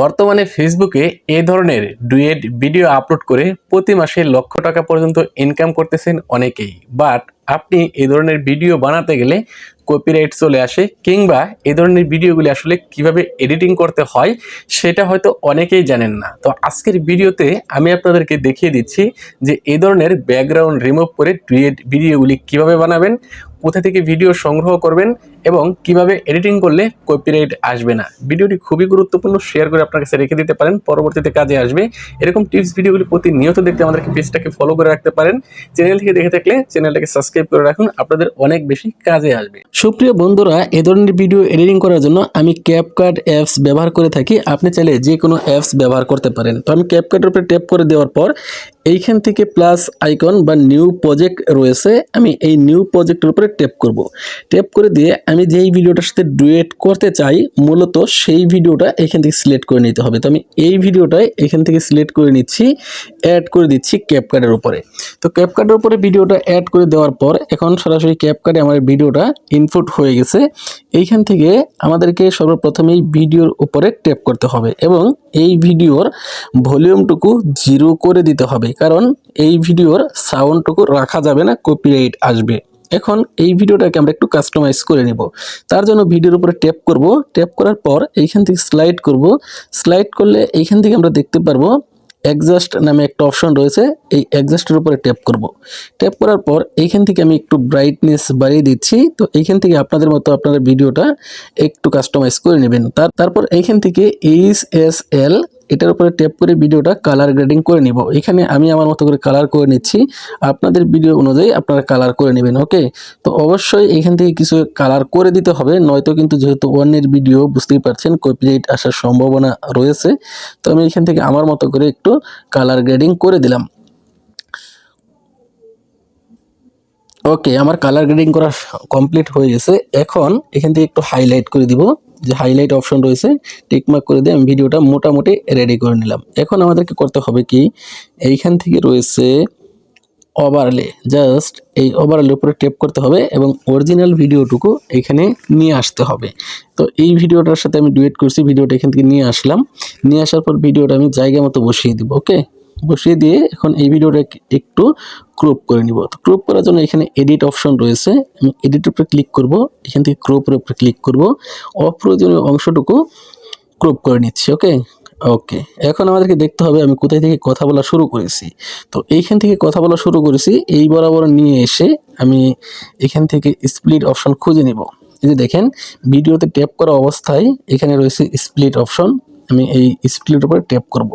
বর্তমানে ফেসবুকে এ ধরনের ডুয়েট ভিডিও আপলোড করে প্রতি মাসে লক্ষ টাকা পর্যন্ত ইনকাম করতেছেন অনেকেই। বাট আপনি এ ধরনের ভিডিও বানাতে গেলে কপিরাইট চলে আসে কিংবা এ ধরনের ভিডিওগুলি আসলে কীভাবে এডিটিং করতে হয় সেটা হয়তো অনেকেই জানেন না। তো আজকের ভিডিওতে আমি আপনাদেরকে দেখিয়ে দিচ্ছি যে এ ধরনের ব্যাকগ্রাউন্ড রিমুভ করে ডুয়েট ভিডিওগুলি কীভাবে বানাবেন, কোথা থেকে ভিডিও সংগ্রহ করবেন এবং কীভাবে এডিটিং করলে কপিরাইট আসবে না। ভিডিওটি খুবই গুরুত্বপূর্ণ শেয়ার করে আপনার কাছে রেখে দিতে পারেন, পরবর্তীতে কাজে আসবে। এরকম টিপস ভিডিওগুলি প্রতি প্রতিনিয়ত দেখতে আমাদেরকে পেজটাকে ফলো করে রাখতে পারেন। চ্যানেল থেকে দেখে থাকলে চ্যানেলটাকে সাবস্ক্রাইব করে রাখুন, আপনাদের অনেক বেশি কাজে আসবে। সুপ্রিয় বন্ধুরা, এ ধরনের ভিডিও এডিটিং করার জন্য আমি ক্যাপকাট অ্যাপস ব্যবহার করে থাকি। আপনি চাইলে যে কোনো অ্যাপস ব্যবহার করতে পারেন। তো আমি ক্যাপকাটের উপরে ট্যাপ করে দেওয়ার পর, এইখান থেকে প্লাস আইকন বা নিউ প্রজেক্ট রয়েছে। আমি এই নিউ প্রজেক্টের উপরে ট্যাপ করব। ট্যাপ করে দিয়ে যেই ভিডিওটার সাথে ডুয়েট করতে চাই, মূলত সেই ভিডিওটা এখান থেকে সিলেক্ট করে নিতে হবে। তো আমি এই ভিডিওটাই এখান থেকে সিলেক্ট করে নিচ্ছি অ্যাড করে দিচ্ছি ক্যাপকার্ডের উপরে। তো ক্যাপকার্ডের উপরে ভিডিওটা অ্যাড করে দেওয়ার পর, এখন সরাসরি ক্যাপকার্ডে আমার ভিডিওটা ইনপুট হয়ে গেছে। এইখান থেকে আমাদেরকে সর্বপ্রথমেই ভিডিওর উপরে ট্যাপ করতে হবে এবং এই ভিডিওর ভলিউমটুকু জিরো করে দিতে হবে। কারণ এই ভিডিওর সাউন্ডটুকু রাখা যাবে না কপিরাইট আসবে। এখন এই ভিডিওটাকে আমরা একটু কাস্টমাইজ করে নিব। তার জন্য ভিডিওর উপরে ট্যাপ করব। ট্যাপ করার পর এইখান থেকে স্লাইড করব। স্লাইড করলে এইখান থেকে আমরা দেখতে পারব অ্যাডজাস্ট নামে একটা অপশন রয়েছে। এই অ্যাডজাস্টের উপরে ট্যাপ করব। ট্যাপ করার পর এইখান থেকে আমি একটু ব্রাইটনেস বাড়িয়ে দিচ্ছি। তো এইখান থেকে আপনাদের মতো আপনাদের ভিডিওটা একটু কাস্টমাইজ করে নেবেন। তার, তারপর এইখান থেকে এইচ এস এল এটার উপরে ট্যাপ করে ভিডিওটা কালার গ্রেডিং করে নিব। এখানে আমি আমার মতো করে কালার করে নিচ্ছি। আপনাদের ভিডিও অনুযায়ী আপনারা কালার করে নেবেন ওকে তো অবশ্যই এখান থেকে কিছু কালার করে দিতে হবে, নয়তো কিন্তু যেহেতু অন্যের ভিডিও বুঝতেই পারছেন কপিরাইট আসার সম্ভাবনা রয়েছে। তো আমি এখান থেকে আমার মতো করে একটু কালার গ্রেডিং করে দিলাম। ওকে আমার কালার গ্রেডিং করা কমপ্লিট হয়ে গেছে। এখন এখান থেকে একটু হাইলাইট করে দিব। যে হাইলাইট অপশন রয়েছে টিকমার্ক করে দিয়ে আমি ভিডিওটা মোটামুটি রেডি করে নিলাম। এখন আমাদেরকে করতে হবে কি, এইখান থেকে রয়েছে ওভারলে জাস্ট এই ওভারলে উপরে টেপ করতে হবে এবং অরিজিনাল ভিডিওটুকু এখানে নিয়ে আসতে হবে। তো এই ভিডিওটার সাথে আমি ডুয়েট করছি, ভিডিওটা এখান থেকে নিয়ে আসলাম। নিয়ে আসার পর ভিডিওটা আমি জায়গা মতো বসিয়ে দিব ওকে বসিয়ে দিয়ে এখন এই ভিডিওটা একটু ক্রপ করে নিব। তো ক্রপ করার জন্য এখানে এডিট অপশন রয়েছে। আমি এডিটের উপরে ক্লিক করব। এখান থেকে ক্রপের উপরে ক্লিক করব। অপ্রয়োজনীয় অংশটুকু ক্রপ করে নিচ্ছি ওকে ওকে এখন আমাদেরকে দেখতে হবে আমি কোথায় থেকে কথা বলা শুরু করেছি। তো এইখান থেকে কথা বলা শুরু করেছি। এই বরাবর নিয়ে এসে আমি এখান থেকে স্প্লিট অপশন খুঁজে নিব। এই যে দেখেন, ভিডিওতে ট্যাপ করা অবস্থায় এখানে রয়েছে স্প্লিট অপশন আমি এই স্প্লিট উপরে ট্যাপ করব।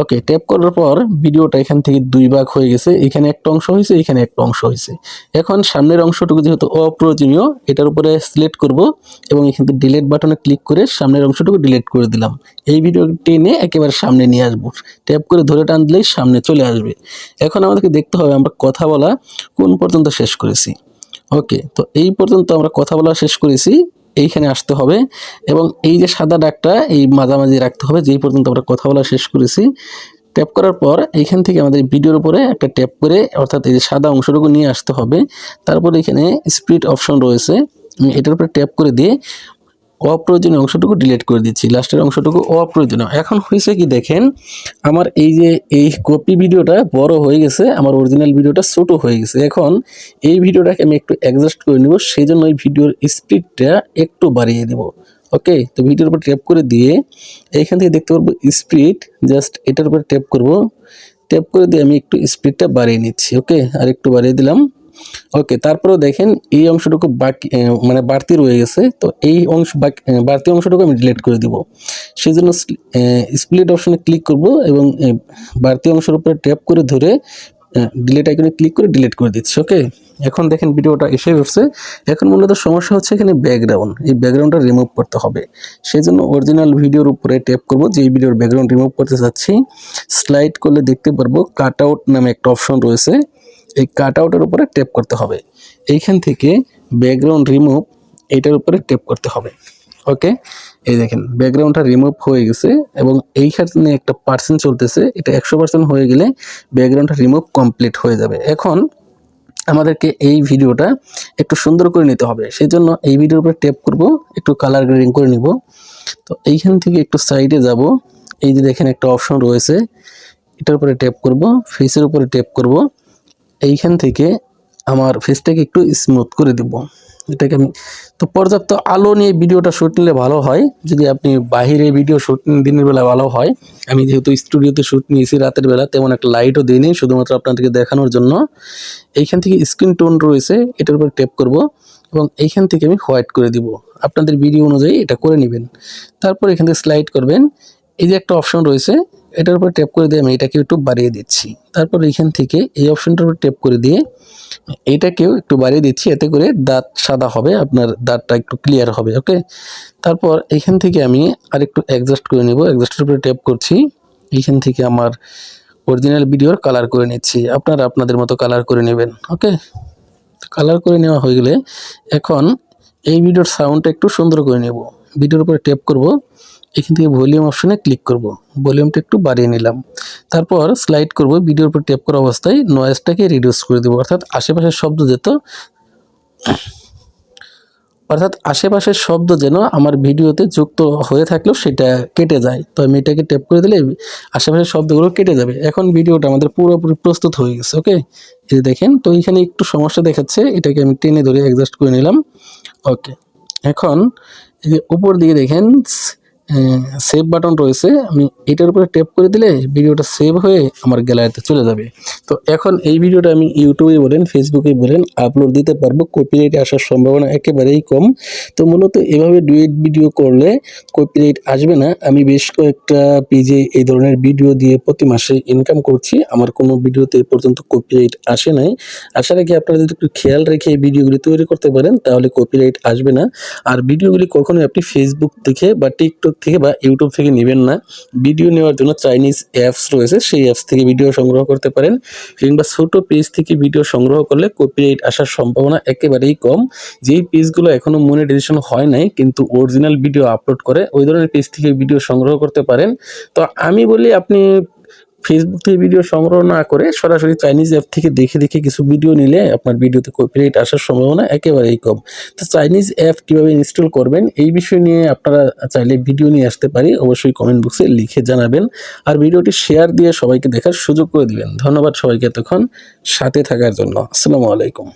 ওকে ট্যাপ করার পর ভিডিওটা এখান থেকে দুই ভাগ হয়ে গেছে। এখানে একটা অংশ হয়েছে, এখানে একটা অংশ হয়েছে। এখন সামনের অংশটুকু যেহেতু অপ্রয়োজনীয়, এটার উপরে সিলেক্ট করব এবং এখান থেকে ডিলেট বাটনে ক্লিক করে সামনের অংশটুকু ডিলেট করে দিলাম। এই ভিডিও টেনে একেবারে সামনে নিয়ে আসব। ট্যাপ করে ধরে টান দিলেই সামনে চলে আসবে। এখন আমাদেরকে দেখতে হবে আমরা কথা বলা কোন পর্যন্ত শেষ করেছি। ওকে তো এই পর্যন্ত আমরা কথা বলা শেষ করেছি। এইখানে আসতে হবে এবং এই যে সাদা ডাকটা এই মাঝামাঝি রাখতে হবে, যেই পর্যন্ত আমরা কথা বলা শেষ করেছি। ট্যাপ করার পর এইখান থেকে আমাদের ভিডিওর উপরে একটা ট্যাপ করে অর্থাৎ এই যে সাদা অংশটুকু নিয়ে আসতে হবে। তারপর এখানে স্পিড অপশন রয়েছে। আমি এটার উপরে ট্যাপ করে দিয়ে অপ্রয়োজনীয় অংশটুকু ডিলিট করে দিচ্ছি। লাস্টের অংশটুকু অপ্রয়োজনীয়। এখন হয়েছে কি দেখেন, আমার এই যে এই কপি ভিডিওটা বড় হয়ে গেছে, আমার অরিজিনাল ভিডিওটা ছোট হয়ে গেছে। এখন এই ভিডিওটাকে আমি একটু অ্যাডজাস্ট করে নিব সেই জন্য এই ভিডিওর স্পিডটা একটু বাড়িয়ে দেব। ওকে তো ভিডিওর উপর ট্যাপ করে দিয়ে এইখান থেকে দেখতে পারব স্পিড জাস্ট এটার উপরে ট্যাপ করব। ট্যাপ করে দিয়ে আমি একটু স্পিডটা বাড়িয়ে নিচ্ছি। ওকে আর একটু বাড়িয়ে দিলাম। ওকে, তারপরেও দেখেন এই অংশটুকু বাকি মানে বাড়তি রয়ে গেছে, তো এই অংশ বাড়তি অংশটুকু আমি ডিলিট করে দিব। সেই জন্য স্প্লিট অপশনে ক্লিক করব এবং বাড়তি অংশের উপরে ট্যাপ করে ধরে ডিলিট আইকনে ক্লিক করে ডিলিট করে দিচ্ছি, ওকে? এখন দেখেন ভিডিওটা এসে উঠছে। এখন মূলত সমস্যা হচ্ছে এখানে ব্যাকগ্রাউন্ড এই ব্যাকগ্রাউন্ডটা রিমুভ করতে হবে। সেই জন্য অরিজিনাল ভিডিওর উপরে ট্যাপ করব, যে এই ভিডিওর ব্যাকগ্রাউন্ড রিমুভ করতে চাচ্ছি। স্লাইড করলে দেখতে পারব কাট আউট নামে একটা অপশন রয়েছে। এই কাট আউটের উপরে ট্যাপ করতে হবে। এইখান থেকে ব্যাকগ্রাউন্ড রিমুভ এইটার উপরে ট্যাপ করতে হবে। ওকে এই দেখেন ব্যাকগ্রাউন্ডটা রিমুভ হয়ে গেছে এবং এইখানে একটা পার্সেন্ট চলতেছে, এটা একশো পার্সেন্ট হয়ে গেলে ব্যাকগ্রাউন্ডটা রিমুভ কমপ্লিট হয়ে যাবে। এখন আমাদেরকে এই ভিডিওটা একটু সুন্দর করে নিতে হবে। সেই জন্য এই ভিডিওর উপরে ট্যাপ করব, একটু কালার গ্রেডিং করে নিব। তো এইখান থেকে একটু সাইডে যাব। এই যে দেখেন একটা অপশন রয়েছে, এটার উপরে ট্যাপ করব ফেসের উপরে ট্যাপ করব। এইখান থেকে আমার ফেসটাকে একটু স্মুথ করে দেব। এটাকে আমি তো পর্যাপ্ত আলো নিয়ে ভিডিওটা শ্যুট নিলে ভালো হয়। যদি আপনি বাহিরে ভিডিও শ্যুট দিনের বেলা ভালো হয়। আমি যেহেতু স্টুডিওতে শ্যুট নিয়েছি রাতের বেলা, তেমন একটা লাইটও দিইনি, শুধুমাত্র আপনাদেরকে দেখানোর জন্য। এইখান থেকে স্ক্রিন টোন রয়েছে, এটার উপর ট্যাপ করব এবং এইখান থেকে আমি হোয়াইট করে দিব। আপনাদের ভিডিও অনুযায়ী এটা করে নেবেন। তারপর এখান থেকে স্লাইড করবেন। এই যে একটা অপশন রয়েছে এটার উপর ট্যাপ করে দিয়ে আমি এটাকে একটু বাড়িয়ে দিচ্ছি। তারপর এইখান থেকে এই অপশনটার উপর ট্যাপ করে দিয়ে এইটাকেও একটু বাড়িয়ে দিচ্ছি, এতে করে দাঁত সাদা হবে, আপনার দাঁতটা একটু ক্লিয়ার হবে ওকে তারপর এইখান থেকে আমি আর একটু অ্যাডজাস্ট করে নেব অ্যাডজাস্টের উপরে ট্যাপ করছি। এইখান থেকে আমার অরিজিনাল ভিডিওর কালার করে নিচ্ছি। আপনারা আপনাদের মতো কালার করে নেবেন ওকে কালার করে নেওয়া হয়ে গেলে এখন এই ভিডিওর সাউন্ডটা একটু সুন্দর করে নেব। ভিডিওর উপরে ট্যাপ করব, এখান থেকে ভলিউম অপশনে ক্লিক করব। ভলিউমটা একটু বাড়িয়ে নিলাম। তারপর স্লাইড করব, ভিডিওর উপর ট্যাপ করা অবস্থায় নয়েজটাকে রিডিউস করে দেবো। অর্থাৎ আশেপাশের শব্দ যেত অর্থাৎ আশেপাশের শব্দ যেন আমার ভিডিওতে যুক্ত হয়ে থাকলেও সেটা কেটে যায়। তো আমি এটাকে ট্যাপ করে দিলে আশেপাশের শব্দগুলো কেটে যাবে। এখন ভিডিওটা আমাদের পুরোপুরি প্রস্তুত হয়ে গেছে ওকে এই দেখেন, তো এখানে একটু সমস্যা দেখাচ্ছে, এটাকে আমি টেনে ধরে অ্যাডজাস্ট করে নিলাম ওকে এখন উপর দিকে দেখেন সেভ বাটন রয়েছে। আমি এটার উপরে ট্যাপ করে দিলে ভিডিওটা সেভ হয়ে আমার গ্যালারিতে চলে যাবে। তো এখন এই ভিডিওটা আমি ইউটিউবে বলেন ফেসবুকে বলেন আপলোড দিতে পারব। কপিরাইট আসার সম্ভাবনা একেবারেই কম। তো মূলত এভাবে ডুয়েট ভিডিও করলে কপিরাইট আসবে না। আমি বেশ কয়েকটা পেজে এই ধরনের ভিডিও দিয়ে প্রতি মাসে ইনকাম করছি। আমার কোনো ভিডিওতে এ পর্যন্ত কপিরাইট আসে নাই। আশা রাখি আপনারা যদি একটু খেয়াল রেখে এই ভিডিওগুলি তৈরি করতে পারেন, তাহলে কপিরাইট আসবে না। আর ভিডিওগুলি কখনোই আপনি ফেসবুক থেকে বা টিকটক থেকে বা ইউটিউব থেকে নেবেন না। ভিডিও নেওয়ার জন্য চাইনিজ অ্যাপস রয়েছে, সেই অ্যাপস থেকে ভিডিও সংগ্রহ করতে পারেন কিংবা ছোট পেজ থেকে ভিডিও সংগ্রহ করলে কপিরাইট আসার সম্ভাবনা একেবারেই কম। যেই পেজগুলো এখনও মনিটাইজেশন হয় নাই, কিন্তু অরিজিনাল ভিডিও আপলোড করে, ওই ধরনের পেজ থেকে ভিডিও সংগ্রহ করতে পারেন। তো আমি বলি আপনি ফেসবুক থেকে ভিডিও সংগ্রহ না করে সরাসরি চাইনিজ অ্যাপ থেকে দেখে দেখে কিছু ভিডিও নিলে আপনার ভিডিওতে কপিরাইট আসার সম্ভাবনা একেবারেই কম। তো চাইনিজ অ্যাপ কীভাবে ইনস্টল করবেন এই বিষয় নিয়ে আপনারা চাইলে ভিডিও নিয়ে আসতে পারি, অবশ্যই কমেন্ট বক্সে লিখে জানাবেন। আর ভিডিওটি শেয়ার দিয়ে সবাইকে দেখার সুযোগ করে দিবেন। ধন্যবাদ সবাইকে এতক্ষণ সাথে থাকার জন্য। আসসালামু আলাইকুম।